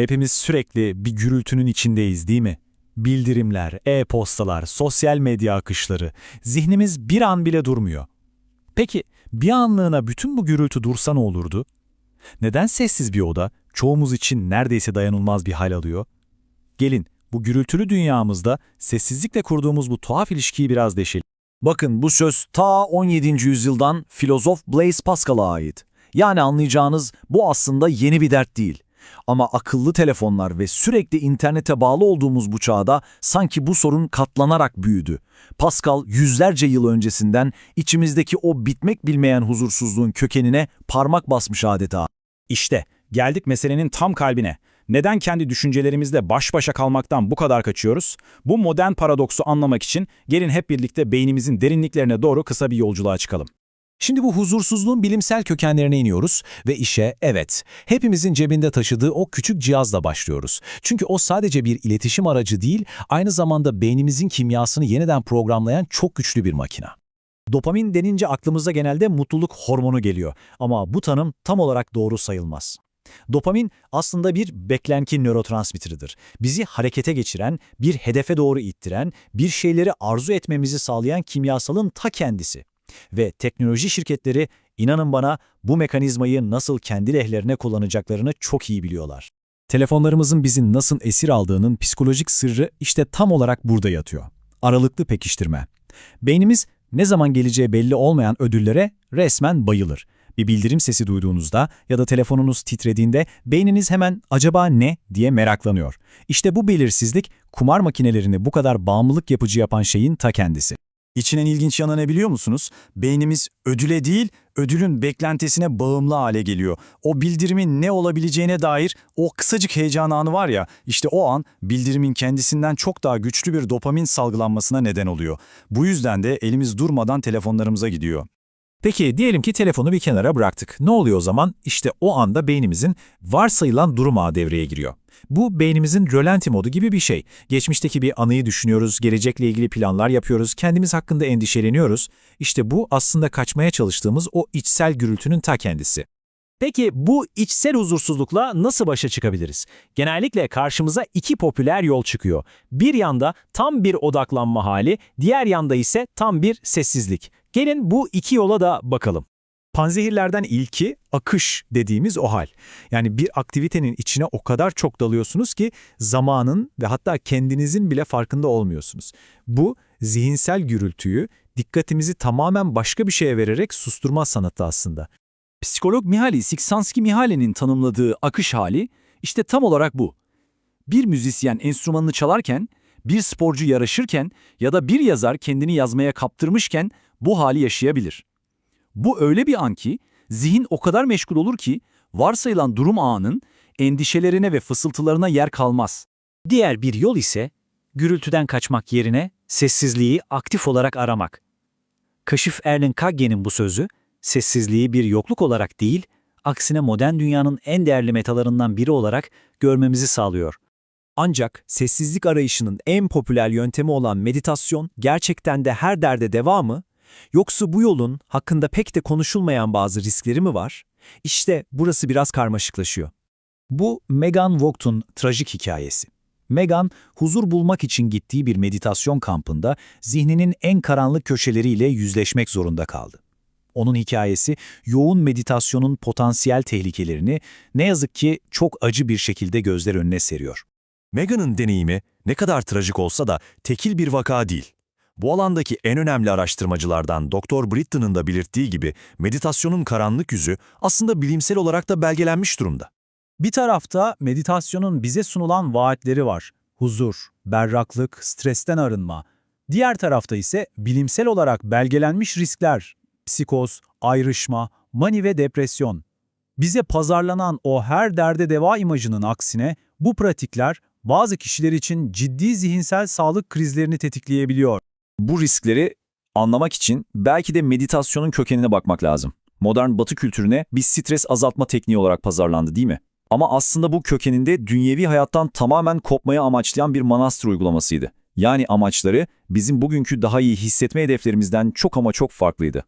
Hepimiz sürekli bir gürültünün içindeyiz değil mi? Bildirimler, e-postalar, sosyal medya akışları, zihnimiz bir an bile durmuyor. Peki bir anlığına bütün bu gürültü dursa ne olurdu? Neden sessiz bir oda çoğumuz için neredeyse dayanılmaz bir hal alıyor? Gelin bu gürültülü dünyamızda sessizlikle kurduğumuz bu tuhaf ilişkiyi biraz deşelim. Bakın bu söz ta 17. yüzyıldan filozof Blaise Pascal'a ait. Yani anlayacağınız bu aslında yeni bir dert değil. Ama akıllı telefonlar ve sürekli internete bağlı olduğumuz bu çağda sanki bu sorun katlanarak büyüdü. Pascal yüzlerce yıl öncesinden içimizdeki o bitmek bilmeyen huzursuzluğun kökenine parmak basmış adeta. İşte geldik meselenin tam kalbine. Neden kendi düşüncelerimizle baş başa kalmaktan bu kadar kaçıyoruz? Bu modern paradoksu anlamak için gelin hep birlikte beynimizin derinliklerine doğru kısa bir yolculuğa çıkalım. Şimdi bu huzursuzluğun bilimsel kökenlerine iniyoruz ve işe evet, hepimizin cebinde taşıdığı o küçük cihazla başlıyoruz. Çünkü o sadece bir iletişim aracı değil, aynı zamanda beynimizin kimyasını yeniden programlayan çok güçlü bir makina. Dopamin denince aklımıza genelde mutluluk hormonu geliyor ama bu tanım tam olarak doğru sayılmaz. Dopamin aslında bir beklenki nörotransmitteridir. Bizi harekete geçiren, bir hedefe doğru ittiren, bir şeyleri arzu etmemizi sağlayan kimyasalın ta kendisi. Ve teknoloji şirketleri inanın bana bu mekanizmayı nasıl kendi lehlerine kullanacaklarını çok iyi biliyorlar. Telefonlarımızın bizi nasıl esir aldığının psikolojik sırrı işte tam olarak burada yatıyor. Aralıklı pekiştirme. Beynimiz ne zaman geleceği belli olmayan ödüllere resmen bayılır. Bir bildirim sesi duyduğunuzda ya da telefonunuz titrediğinde beyniniz hemen acaba ne diye meraklanıyor. İşte bu belirsizlik kumar makinelerini bu kadar bağımlılık yapıcı yapan şeyin ta kendisi. İçin en ilginç yanı ne biliyor musunuz? Beynimiz ödüle değil, ödülün beklentisine bağımlı hale geliyor. O bildirimin ne olabileceğine dair o kısacık heyecan anı var ya, işte o an bildirimin kendisinden çok daha güçlü bir dopamin salgılanmasına neden oluyor. Bu yüzden de elimiz durmadan telefonlarımıza gidiyor. Peki diyelim ki telefonu bir kenara bıraktık. Ne oluyor o zaman? İşte o anda beynimizin varsayılan durum devreye giriyor. Bu beynimizin rölanti modu gibi bir şey. Geçmişteki bir anıyı düşünüyoruz, gelecekle ilgili planlar yapıyoruz, kendimiz hakkında endişeleniyoruz. İşte bu aslında kaçmaya çalıştığımız o içsel gürültünün ta kendisi. Peki bu içsel huzursuzlukla nasıl başa çıkabiliriz? Genellikle karşımıza iki popüler yol çıkıyor. Bir yanda tam bir odaklanma hali, diğer yanda ise tam bir sessizlik. Gelin bu iki yola da bakalım. Panzehirlerden ilki akış dediğimiz o hal. Yani bir aktivitenin içine o kadar çok dalıyorsunuz ki zamanın ve hatta kendinizin bile farkında olmuyorsunuz. Bu zihinsel gürültüyü, dikkatimizi tamamen başka bir şeye vererek susturma sanatı aslında. Psikolog Mihaly Csikszentmihalyi'nin tanımladığı akış hali işte tam olarak bu. Bir müzisyen enstrümanını çalarken, bir sporcu yarışırken ya da bir yazar kendini yazmaya kaptırmışken bu hali yaşayabilir. Bu öyle bir an ki zihin o kadar meşgul olur ki varsayılan durum anının endişelerine ve fısıltılarına yer kalmaz. Diğer bir yol ise gürültüden kaçmak yerine sessizliği aktif olarak aramak. Kaşif Erling Kagge'nin bu sözü, sessizliği bir yokluk olarak değil, aksine modern dünyanın en değerli metalarından biri olarak görmemizi sağlıyor. Ancak sessizlik arayışının en popüler yöntemi olan meditasyon gerçekten de her derde deva mı? Yoksa bu yolun hakkında pek de konuşulmayan bazı riskleri mi var? İşte burası biraz karmaşıklaşıyor. Bu Megan Vogt'un trajik hikayesi. Megan, huzur bulmak için gittiği bir meditasyon kampında zihninin en karanlık köşeleriyle yüzleşmek zorunda kaldı. Onun hikayesi yoğun meditasyonun potansiyel tehlikelerini ne yazık ki çok acı bir şekilde gözler önüne seriyor. Meghan'ın deneyimi ne kadar trajik olsa da tekil bir vaka değil. Bu alandaki en önemli araştırmacılardan Dr. Britton'ın da belirttiği gibi meditasyonun karanlık yüzü aslında bilimsel olarak da belgelenmiş durumda. Bir tarafta meditasyonun bize sunulan vaatleri var. Huzur, berraklık, stresten arınma. Diğer tarafta ise bilimsel olarak belgelenmiş riskler, psikoz, ayrışma, mani ve depresyon. Bize pazarlanan o her derde deva imajının aksine bu pratikler bazı kişiler için ciddi zihinsel sağlık krizlerini tetikleyebiliyor. Bu riskleri anlamak için belki de meditasyonun kökenine bakmak lazım. Modern batı kültürüne bir stres azaltma tekniği olarak pazarlandı değil mi? Ama aslında bu kökeninde dünyevi hayattan tamamen kopmaya amaçlayan bir manastır uygulamasıydı. Yani amaçları bizim bugünkü daha iyi hissetme hedeflerimizden çok ama çok farklıydı.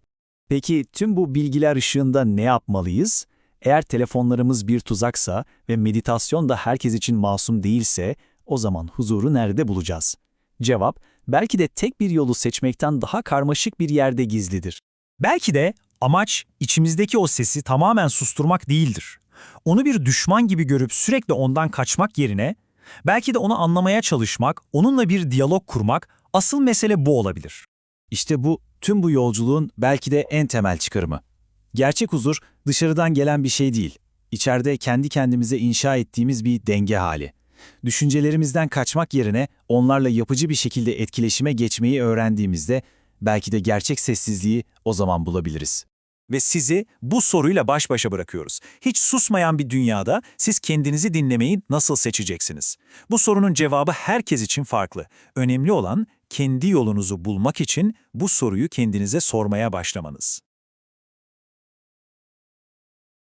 Peki tüm bu bilgiler ışığında ne yapmalıyız? Eğer telefonlarımız bir tuzaksa ve meditasyon da herkes için masum değilse, o zaman huzuru nerede bulacağız? Cevap, belki de tek bir yolu seçmekten daha karmaşık bir yerde gizlidir. Belki de amaç içimizdeki o sesi tamamen susturmak değildir. Onu bir düşman gibi görüp sürekli ondan kaçmak yerine, belki de onu anlamaya çalışmak, onunla bir diyalog kurmak, asıl mesele bu olabilir. İşte bu, tüm bu yolculuğun belki de en temel çıkarımı. Gerçek huzur dışarıdan gelen bir şey değil. İçeride kendi kendimize inşa ettiğimiz bir denge hali. Düşüncelerimizden kaçmak yerine onlarla yapıcı bir şekilde etkileşime geçmeyi öğrendiğimizde belki de gerçek sessizliği o zaman bulabiliriz. Ve sizi bu soruyla baş başa bırakıyoruz. Hiç susmayan bir dünyada siz kendinizi dinlemeyi nasıl seçeceksiniz? Bu sorunun cevabı herkes için farklı. Önemli olan kendi yolunuzu bulmak için bu soruyu kendinize sormaya başlamanız.